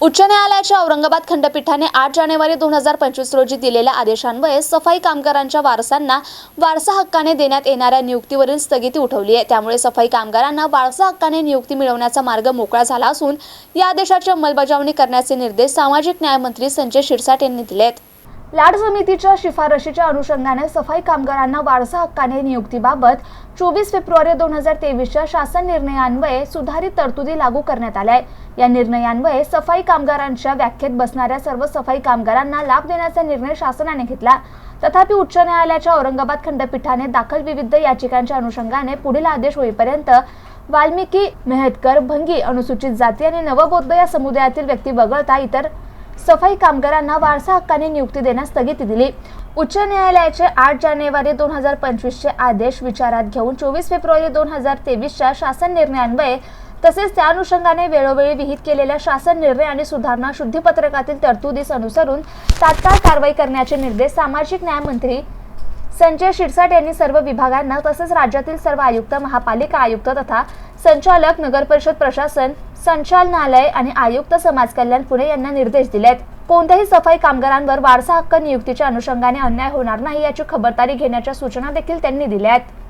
उच्च न्यायालयाच्या औरंगाबाद खंडपीठाने आठ जानेवारी दोन हजार पंचवीस रोजी दिलेल्या आदेशान्वये सफाई कामगारांच्या वारसांना वारसा हक्काने देण्यात येणाऱ्या नियुक्तीवरील स्थगिती उठवली आहे. त्यामुळे सफाई कामगारांना वारसा हक्काने नियुक्ती मिळवण्याचा मार्ग मोकळा झाला असून या आदेशाची अंमलबजावणी करण्याचे निर्देश सामाजिक न्यायमंत्री संजय शिरसाट यांनी दिले आहेत लाड समितीच्या शिफारशीच्या अनुषंगाने सफाई कामगारांना वारसा हक्काने नियुक्तीबाबत चोवीस फेब्रुवारी दोन हजार तेवीसच्या शासन निर्णयान्वये सुधारित तरतुदी लागू करण्यात आल्या आहेत. या निर्णयान्वये सफाई कामगारांच्या व्याख्येत बसणाऱ्या सर्व सफाई कामगारांना लाभ देण्याचा निर्णय शासनाने घेतला. तथापि उच्च न्यायालयाच्या औरंगाबाद खंडपीठाने दाखल विविध याचिकांच्या अनुषंगाने पुढील आदेश होईपर्यंत वाल्मिकी मेहतकर भंगी अनुसूचित जाती आणि नवबौद्ध या समुदायातील व्यक्ती वगळता इतर सफाई कामगारांना वारसा हक्काने नियुक्ती देण्यास स्थगिती दिली. उच्च न्यायालयाचे आठ जानेवारी दोन हजार पंचवीसचे आदेश विचारात घेऊन चोवीस फेब्रुवारी दोन हजार तेवीसच्या शासन निर्णयान्वये तसेच त्या अनुषंगाने वेळोवेळी विहित केलेल्या शासन निर्णय आणि सुधारणा शुद्धीपत्रकातील तरतुदीस अनुसरून तात्काळ कारवाई करण्याचे निर्देश सामाजिक न्यायमंत्री संजय शिरसाट यांनी सर्व विभागांना तसेच राज्यातील सर्व आयुक्त महापालिका आयुक्त तथा संचालक नगरपरिषद प्रशासन संचालनालय आणि आयुक्त समाज कल्याण पुणे यांना निर्देश दिले आहेत कोणत्याही सफाई कामगारांवर वारसा हक्क नियुक्तीच्या अनुषंगाने अन्याय होणार नाही याची खबरदारी घेण्याच्या सूचना देखील त्यांनी दिल्या आहेत